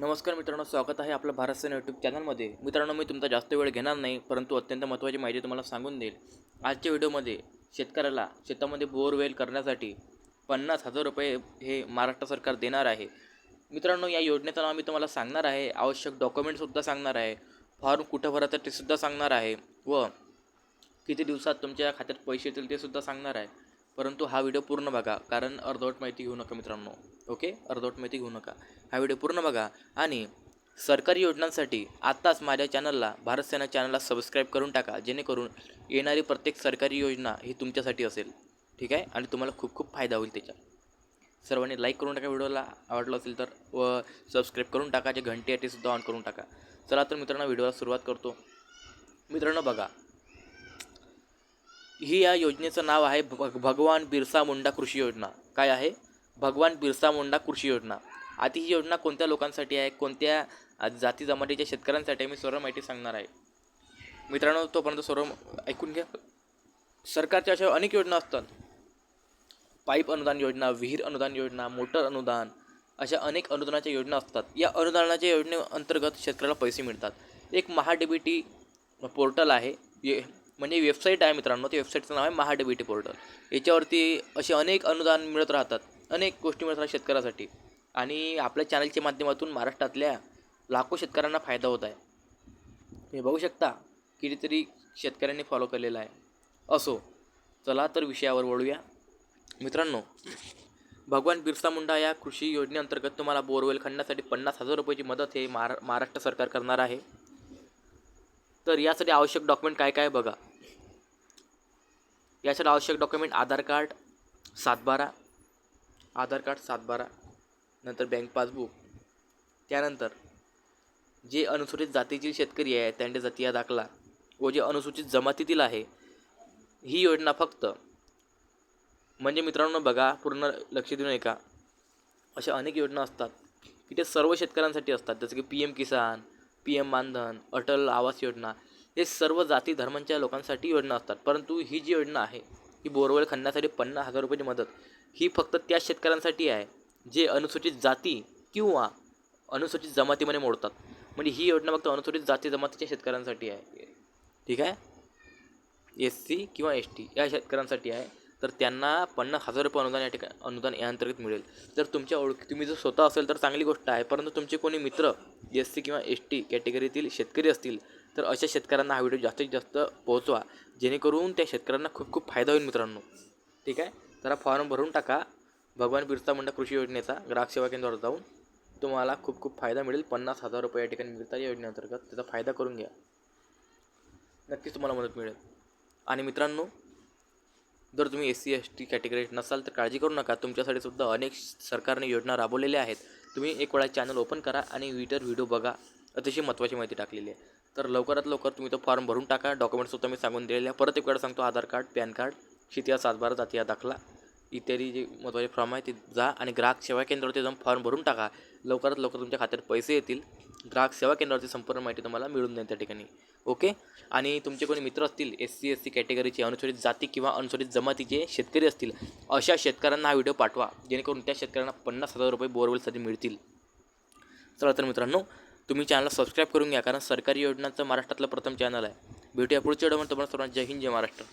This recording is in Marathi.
नमस्कार मित्रांनो स्वागत आहे आपलं भारत सेना यूट्यूब चॅनलमध्ये. मित्रांनो मी तुमचा जास्त वेळ घेणार नाही परंतु अत्यंत महत्त्वाची माहिती तुम्हाला सांगून देईल. आजच्या व्हिडिओमध्ये शेतकऱ्याला शेतामध्ये बोरवेल करण्यासाठी पन्नास हजार रुपये हे महाराष्ट्र सरकार देणार आहे. मित्रांनो या योजनेचं नाव मी तुम्हाला सांगणार आहे. आवश्यक डॉक्युमेंटसुद्धा सांगणार आहे. फॉर्म कुठं भरायचं ते सुद्धा सांगणार आहे. व किती दिवसात तुमच्या खात्यात पैसे येतील ते सुद्धा सांगणार आहे. परंतु हा व्हिडिओ पूर्ण बघा कारण अर्धवट माहिती घेऊ नका मित्रांनो. ओके? अर्धवट माहिती घेऊ नका. हा व्हिडिओ पूर्ण बघा आणि सरकारी योजनांसाठी आत्ताच माझ्या चॅनलला भारत सेना चॅनलला सबस्क्राईब करून टाका जेणेकरून येणारी प्रत्येक सरकारी योजना ही तुमच्यासाठी असेल. ठीक आहे? आणि तुम्हाला खूप खूप फायदा होईल त्याचा सर्वांनी लाईक करून टाका व्हिडिओला. आवडलं असेल तर व सबस्क्राईब करून टाका. जे घंटी आहे ते सुद्धा ऑन करून टाका. चला तर मित्रांनो व्हिडिओला सुरुवात करतो. मित्रांनो बघा. ही या योजनेचं नाव आहे भग भगवान बिरसा मुंडा कृषी योजना. काय आहे? भगवान बिरसा मुंडा कृषी योजना. आधी ही योजना कोणत्या लोकांसाठी आहे? कोणत्या जाती जमातीच्या शेतकऱ्यांसाठी मी सर्व माहिती सांगणार आहे. मित्रांनो तोपर्यंत सर्व ऐकून घ्या. सरकारच्या अशा अनेक योजना असतात. पाईप अनुदान योजना विहीर अनुदान योजना मोटर अनुदान अशा अनेक अनुदानाच्या योजना असतात. या अनुदानाच्या योजनेअंतर्गत शेतकऱ्याला पैसे मिळतात. एक Maha D B T portal आहे. ये म्हणजे वेबसाईट आहे मित्रांनो त्या वेबसाईटचं नाव आहे महा बी टी पोर्टल याच्यावरती असे अनेक अनुदान मिळत राहतात अनेक गोष्टी मिळत राहतात शेतकऱ्यासाठी. आणि आपल्या चॅनलच्या माध्यमातून महाराष्ट्रातल्या लाखो शेतकऱ्यांना फायदा होत आहे. हे बघू शकता कितीतरी शेतकऱ्यांनी फॉलो केलेला आहे. असो चला तर विषयावर वळूया. मित्रांनो भगवान बिरसा मुंडा या कृषी योजनेअंतर्गत तुम्हाला बोरवेल खणण्यासाठी पन्नास हजार रुपयाची मदत हे महारा महाराष्ट्र सरकार करणार आहे. तर यासाठी आवश्यक डॉक्युमेंट काय काय बघा. यासाठी आवश्यक डॉक्युमेंट आधार कार्ड सातबारा. आधार कार्ड सातबारा. नंतर बँक पासबुक. त्यानंतर जे अनुसूचित जातीतील शेतकरी आहे त्यांच्या जातीय दाखला. व जे अनुसूचित जमातीतील आहे ही योजना फक्त म्हणजे मित्रांनो बघा पूर्ण लक्ष देऊ नये का अशा अनेक योजना असतात की ते सर्व शेतकऱ्यांसाठी असतात. जसं की P M Kisan P M Maandhan Atal Awas योजना हे सर्व जाती धर्मांच्या लोकांसाठी योजना असतात. परंतु ही जी योजना आहे ही बोरवेल खणण्यासाठी पन्नास हजार रुपयाची मदत ही फक्त त्या शेतकऱ्यांसाठी आहे जे अनुसूचित जाती किंवा अनुसूचित जमातीमध्ये मोडतात. म्हणजे ही योजना फक्त अनुसूचित जाती जमातीच्या शेतकऱ्यांसाठी आहे. ठीक आहे? एस सी किंवा एस टी या शेतकऱ्यांसाठी आहे. तर त्यांना पन्नास हजार रुपये अनुदान या ठिकाणी अनुदान या अंतर्गत मिळेल. तर तुमच्या ओळखी तुम्ही जर स्वतः असेल तर चांगली गोष्ट आहे. परंतु तुमचे कोणी मित्र एस सी किंवा एस टी कॅटेगरीतील शेतकरी असतील तर अशा शेतकऱ्यांना हा व्हिडिओ जास्तीत जास्त पोहोचवा. जेणेकरून त्या शेतकऱ्यांना खूप खूप फायदा होईल मित्रांनो. ठीक आहे? तर हा फॉर्म भरून टाका. भगवान बिरसा मुंडा कृषी योजनेचा ग्राहक सेवा केंद्रावर जाऊन तुम्हाला खूप खूप फायदा मिळेल. पन्नास हजार रुपये या ठिकाणी मिळतात या योजनेअंतर्गत. त्याचा फायदा करून घ्या. नक्कीच तुम्हाला मदत मिळेल. आणि मित्रांनो जर तुम्ही S C S T category नसाल तर काळजी करू नका. तुमच्यासाठी सुद्धा अनेक सरकारने योजना राबवलेल्या आहेत. तुम्ही एक वेळा चॅनल ओपन करा आणि विटर व्हिडिओ बघा. अतिशय महत्त्वाची माहिती टाकलेली आहे. तर लवकरात लवकर तुम्ही तो फॉर्म भरून टाका. डॉक्युमेंटसुद्धा मी सांगून दिलेले आहे परत एक वेळा सांगतो आधार कार्ड पॅन कार्ड शेती सातबारा जातीय दाखला. इत्यादी जे महत्त्वाचे फॉर्म आहे ते जा आणि ग्राहक सेवा केंद्रावरती जाऊन फॉर्म भरून टाका. लवकरात लवकर तुमच्या खात्यात पैसे येतील. ग्राहक सेवा केंद्रावरती संपूर्ण माहिती तुम्हाला मिळून जाईल त्या ठिकाणी. ओके? आणि तुमचे कोणी मित्र असतील एस सी एस सी कॅटेगरीचे अनुसूचित जाती किंवा अनुसूचित जमातीचे शेतकरी असतील अशा शेतकऱ्यांना हा व्हिडिओ पाठवा. जेणेकरून त्या शेतकऱ्यांना पन्नास हजार रुपये बोरवेलसाठी मिळतील. चला तर मित्रांनो तुम्ही चॅनलला सबस्क्राईब करून घ्या कारण सरकारी योजनांचं महाराष्ट्रातलं प्रथम चॅनल आहे. भेटूया पुढच्या व्हिडिओमध्ये. तुम्हाला सर्वांना जय हिंद जय महाराष्ट्र.